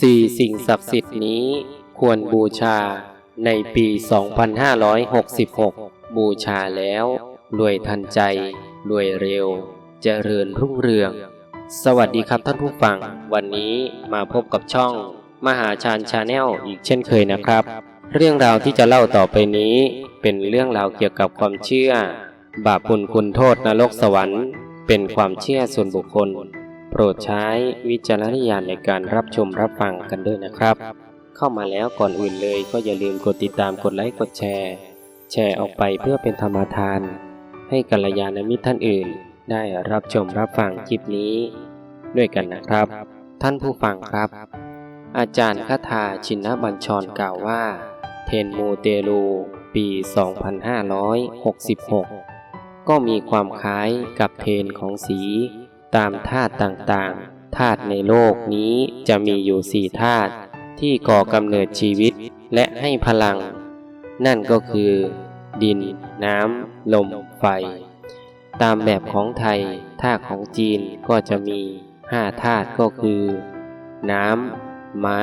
สี่สิ่งศักดิ์สิทธิ์นี้ควรบูชาในปี 2566 บูชาแล้ว รวยทันใจ รวยเร็ว เจริญรุ่งเรือง สวัสดีครับท่านผู้ฟัง วันนี้มาพบกับช่อง มหาชาญชาแนลอีกเช่นเคยนะครับ เรื่องราวที่จะเล่าต่อไปนี้ เป็นเรื่องราวเกี่ยวกับความเชื่อ บาปบุญคุณโทษนรกสวรรค์ เป็นความเชื่อส่วนบุคคล ปรดใช้วิจารณญาณในการรับชมรับฟังกันด้วยนะครับ เข้ามาแล้วก่อนอื่นเลยก็อย่าลืมกดติดตามกดไลค์กดแชร์ แชร์ออกไปเพื่อเป็นธรรมทาน ให้กัลยาณมิตรท่านอื่น ได้รับชมรับฟังคลิปนี้ ด้วยกันนะครับ ท่านผู้ฟังครับ อาจารย์คาถาชินบัญชรกล่าวว่า เทนมูเตลูปี 2566 ก็มีความคล้ายกับเทนของสี ตามธาตุต่างๆธาตุในโลกนี้จะมีอยู่สี่ธาตุที่ก่อกำเนิดชีวิตและให้พลัง นั่นก็คือ ดิน น้ำ ลม ไฟ ตามแบบของไทยธาตุของจีนก็จะมีห้าธาตุก็คือ น้ำ ไม้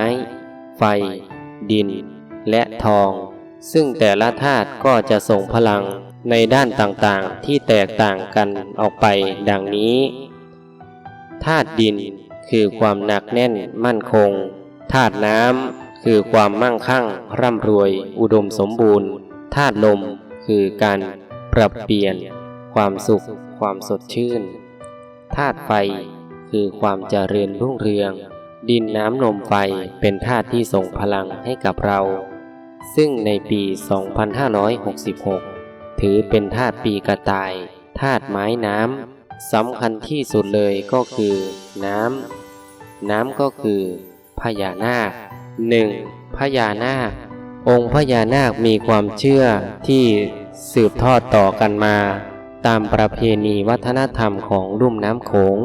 ไฟ ดิน และทอง ซึ่งแต่ละธาตุก็จะส่งพลังในด้านต่างๆที่แตกต่างกันออกไปดังนี้ ธาตุดิน คือความหนักแน่นมั่นคงธาตุน้ำคือความมั่งคั่ง ร่ำรวย อุดมสมบูรณ์ธาตุลม คือการปรับเปลี่ยน ความสุข ความสดชื่นธาตุไฟ คือความเจริญรุ่งเรือง ดินน้ำลมไฟเป็นธาตุที่ส่งพลังให้กับเรา ซึ่งในปี 2566 ถือเป็นธาตุปีกระต่ายธาตุไม้น้ำ สำคัญที่สุดเลยก็คือ น้ำ น้ำก็คือ พญานาคหนึ่งพญานาค องค์พญานาคมีความเชื่อที่สืบทอดต่อกันมา ตามประเพณีวัฒนธรรมของลุ่มน้ำโขง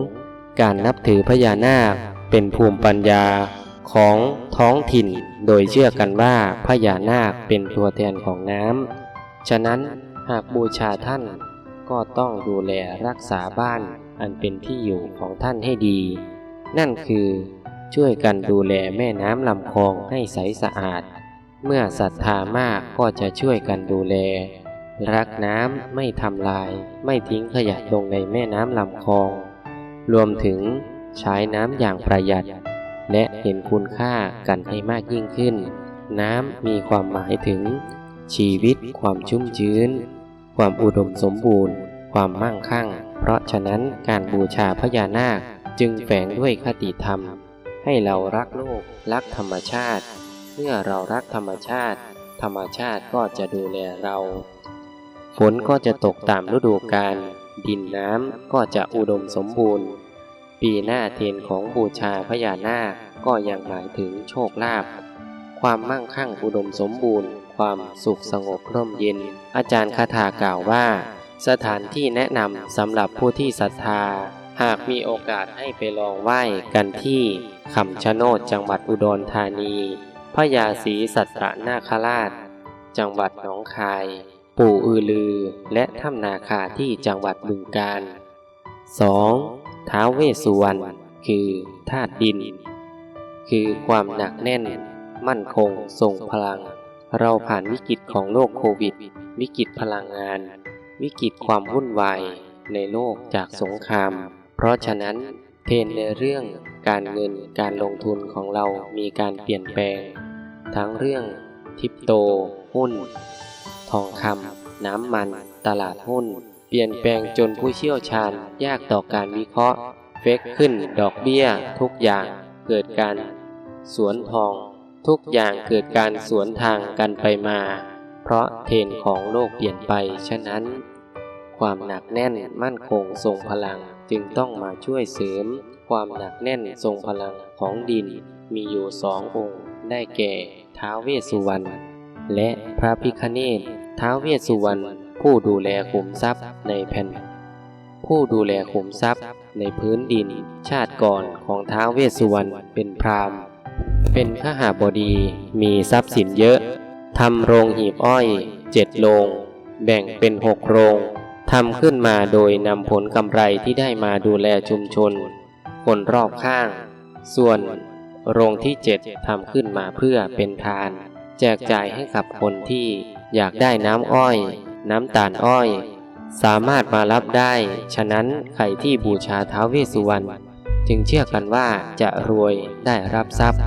การนับถือพญานาคเป็นภูมิปัญญาของท้องถิ่น โดยเชื่อกันว่าพญานาคเป็นตัวแทนของน้ำ ฉะนั้นหากบูชาท่าน ก็ต้องดูแลรักษาบ้านอันเป็นที่อยู่ของท่านให้ดี นั่นคือช่วยกันดูแลแม่น้ำลำคลองให้ใสสะอาด เมื่อศรัทธามากก็จะช่วยกันดูแล รักน้ำไม่ทำลาย ไม่ทิ้งขยะลงในแม่น้ำลำคลอง รวมถึงใช้น้ำอย่างประหยัด และเห็นคุณค่ากันให้มากยิ่งขึ้น น้ำมีความหมายถึง ชีวิตความชุ่มชื้น ความอุดมสมบูรณ์ ความมั่งคั่ง เพราะฉะนั้นการบูชาพญานาคจึงแฝงด้วยคติธรรม ให้เรารักโลก รักธรรมชาติ เมื่อเรารักธรรมชาติ ธรรมชาติก็จะดูแลเรา ฝนก็จะตกตามฤดูกาลดินน้ำก็จะอุดมสมบูรณ์ ปีหน้าเทียนของบูชาพญานาคก็ยังหมายถึงโชคลาภความมั่งคั่งอุดมสมบูรณ์ ความสุขสงบร่มเย็น อาจารย์คาถากล่าวว่า สถานที่แนะนำสำหรับผู้ที่ศรัทธา หากมีโอกาสให้ไปลองไหว้กันที่คำชะโนดจังหวัดอุดรธานีพระยาศรีสัตตนาคราช จังหวัดหนองคาย ปู่อือลือ และถ้ำนาคาที่จังหวัดบึงกาฬ 2. ท้าวเวสสุวรรณคือธาตุดิน คือความหนักแน่น มั่นคงทรงพลัง เราผ่านวิกฤตของโลกโควิด วิกฤตพลังงาน วิกฤตความวุ่นวายในโลกจากสงคราม เพราะฉะนั้นเทรนในเรื่องการเงินการลงทุนของเรามีการเปลี่ยนแปลง ทั้งเรื่องทิปโต หุ้น ทองคำน้ำมัน ตลาดหุ้น เปลี่ยนแปลงจนผู้เชี่ยวชาญยากต่อการวิเคราะห์ เฟกขึ้นดอกเบี้ย ทุกอย่างเกิดการสวนทอง ทุกอย่างเกิดการสวนทางกันไปมา เพราะเทนของโลกเปลี่ยนไป ฉะนั้น ความหนักแน่นมั่นคงทรงพลังจึงต้องมาช่วยเสริม ความหนักแน่นทรงพลังของดินมีอยู่สององค์ได้แก่ท้าวเวสสุวรรณและพระพิคเนศท้าวเวสสุวรรณผู้ดูแลขุมทรัพย์ในแผ่น ผู้ดูแลขุมทรัพย์ในพื้นดิน ชาติก่อนของท้าวเวสสุวรรณเป็นพราหมณ์ เป็นขหาบดีมีทรัพย์สินเยอะทำโรงหีบอ้อยเจ็ดโรงแบ่งเป็นหกโรงทำขึ้นมาโดยนำผลกำไรที่ได้มาดูแลชุมชน คนรอบข้าง ส่วนโรงที่เจ็ดทำขึ้นมาเพื่อเป็นทาน แจกจ่ายให้กับคนที่อยากได้น้ำอ้อย น้ำตาลอ้อย สามารถมารับได้ ฉะนั้นใครที่บูชาท้าวเวสสุวรรณ จึงเชื่อกันว่าจะรวยได้รับทรัพย์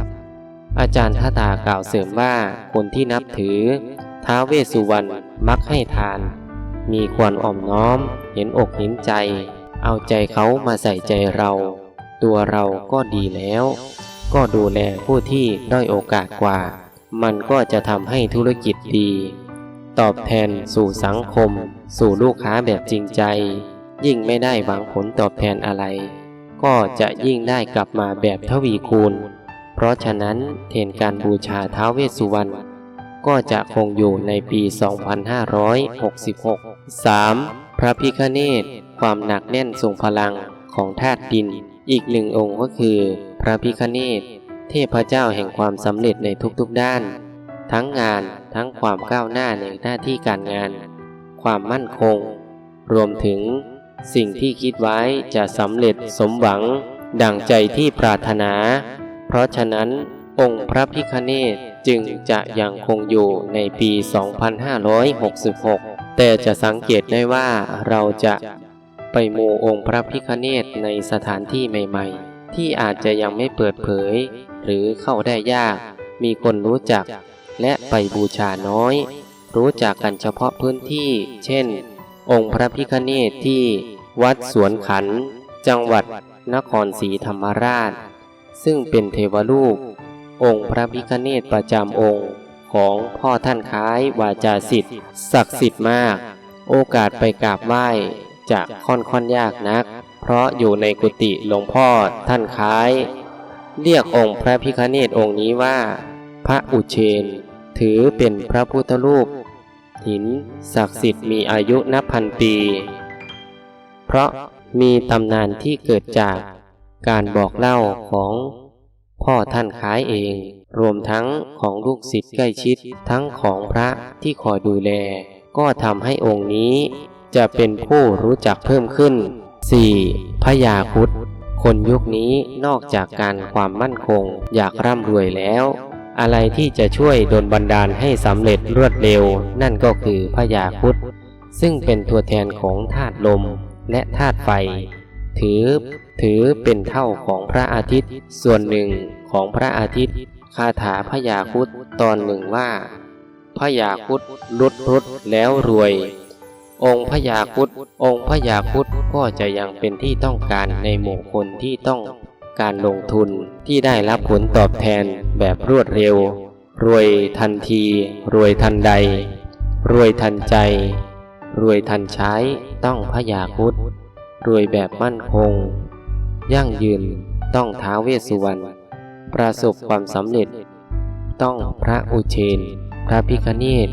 อาจารย์ท่าตากล่าวเสริมว่าคนที่นับถือ ท้าวเวสสุวรรณมักให้ทาน มีควรอ่อมน้อม เห็นอกเห็นใจ เอาใจเขามาใส่ใจเรา ตัวเราก็ดีแล้ว ก็ดูแลผู้ที่ด้อยโอกาสกว่า มันก็จะทำให้ธุรกิจดี ตอบแทนสู่สังคม สู่ลูกค้าแบบจริงใจ ยิ่งไม่ได้หวังผลตอบแทนอะไร ก็จะยิ่งได้กลับมาแบบทวีคูณ เพราะฉะนั้นเทนการบูชาท้าวเวสสุวรรณก็จะคงอยู่ในปี 2566 3. พระพิฆเนศความหนักแน่นทรงพลังของธาตุดิน อีกหนึ่งองค์ก็คือ พระพิฆเนศเทพเจ้าแห่งความสำเร็จในทุกๆด้าน ทั้งงานทั้งความก้าวหน้าในหน้าที่การงาน ความมั่นคง รวมถึง สิ่งที่คิดไว้จะสำเร็จสมหวัง ดังใจที่ปรารถนา เพราะฉะนั้น องค์พระพิฆเนศจึงจะยังคงอยู่ในปี 2566 แต่จะสังเกตได้ว่าเราจะไปมูองค์พระพิฆเนศในสถานที่ใหม่ ๆ ที่อาจจะยังไม่เปิดเผย หรือเข้าได้ยาก มีคนรู้จัก และไปบูชาน้อย รู้จักกันเฉพาะพื้นที่ เช่น องค์พระพิฆเนศที่ วัดสวนขัน จังหวัดนครศรีธรรมราช ซึ่งเป็นเทวรูป องค์พระพิฆเนศประจำองค์ของพ่อท่านคล้ายวาจาสิทธิ์ศักดิ์สิทธิ์มาก โอกาสไปกราบไหว้จะค่อนข้อนยากนัก เพราะอยู่ในกุฏิหลวงพ่อท่านคล้าย เรียกองค์พระพิฆเนศองค์นี้ว่า พระอุเชน ถือเป็นพระพุทธรูป หินศักดิ์สิทธิ์มีอายุนับพันปี เพราะมีตำนานที่เกิดจากการบอกเล่าของพ่อท่านคล้ายเอง รวมทั้งของลูกศิษย์ใกล้ชิดทั้งของพระที่คอยดูแล ก็ทำให้องค์นี้จะเป็นผู้รู้จักเพิ่มขึ้น 4. พญาคุดคนยุคนี้นอกจากการความมั่นคงอยากร่ำรวยแล้ว อะไรที่จะช่วยดลบันดาลให้สำเร็จรวดเร็ว นั่นก็คือพญาคุดซึ่งเป็นตัวแทนของธาตุลม และธาตุไฟ ถือ ถือเป็นเท่าของพระอาทิตย์ ส่วนหนึ่งของพระอาทิตย์ คาถาพญาคุดตอนหนึ่งว่าพญาคุดลุดรุดแล้วรวย องค์พญาคุดองค์พญาคุดก็จะยังเป็นที่ต้องการในหมู่คนที่ต้องการลงทุนที่ได้รับผลตอบแทนแบบรวดเร็ว รวยทันที รวยทันใด รวยทันใจ รวยทันใช้ต้องพญาคุดรวยแบบมั่นคง ยั่งยืนต้องท้าเวสสุวรรณประสบความสำเร็จ ต้องพระอุเชน พระพิคเนต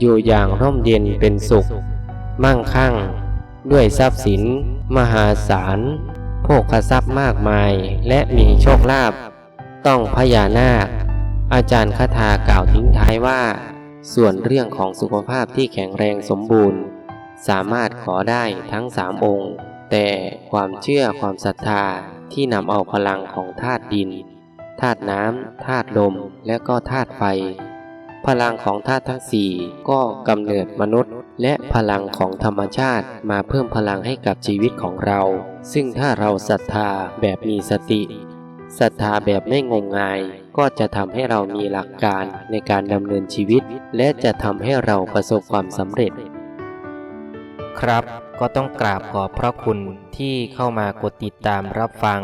อยู่อย่างร่มเย็นเป็นสุข มั่งคั่ง ด้วยทรัพย์สิน มหาศาลโภคทรัพย์มากมาย และมีโชคลาภต้องพญานาค อาจารย์คาถากล่าวทิ้งท้ายว่า ส่วนเรื่องของสุขภาพที่แข็งแรงสมบูรณ์ สามารถขอได้ทั้งสามองค์ แต่ความเชื่อความศรัทธาที่นำเอาพลังของธาตุดินธาตุน้ำธาตุลมและก็ธาตุไฟ พลังของธาตุทั้งสี่ก็กำเนิดมนุษย์ และพลังของธรรมชาติมาเพิ่มพลังให้กับชีวิตของเรา ซึ่งถ้าเราศรัทธาแบบมีสติศรัทธาแบบไม่งมงาย ก็จะทำให้เรามีหลักการในการดำเนินชีวิต และจะทำให้เราประสบความสำเร็จ ครับก็ต้องกราบขอบพระคุณที่เข้ามากดติดตามรับฟัง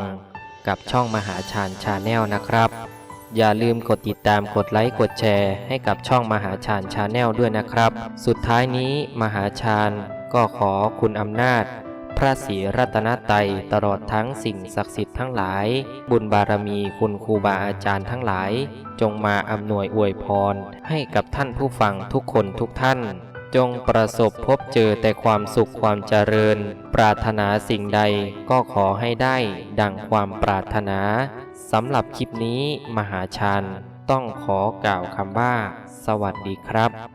กับช่องมหาชาญชาแนลนะครับ อย่าลืมกดติดตามกดไลค์กดแชร์ ให้กับช่องมหาชาญชาแนลด้วยนะครับ สุดท้ายนี้มหาชาญก็ขอคุณอำนาจ พระศรีรัตนตรัยตลอดทั้งสิ่งศักดิ์สิทธิ์ทั้งหลาย บุญบารมีคุณครูบาอาจารย์ทั้งหลาย จงมาอำนวยอวยพร ให้กับท่านผู้ฟังทุกคนทุกท่าน จงประสบพบเจอแต่ความสุขความเจริญ ปรารถนาสิ่งใดก็ขอให้ได้ ดังความปรารถนาสำหรับคลิปนี้มหาชาญต้องขอกล่าวคำว่า สวัสดีครับ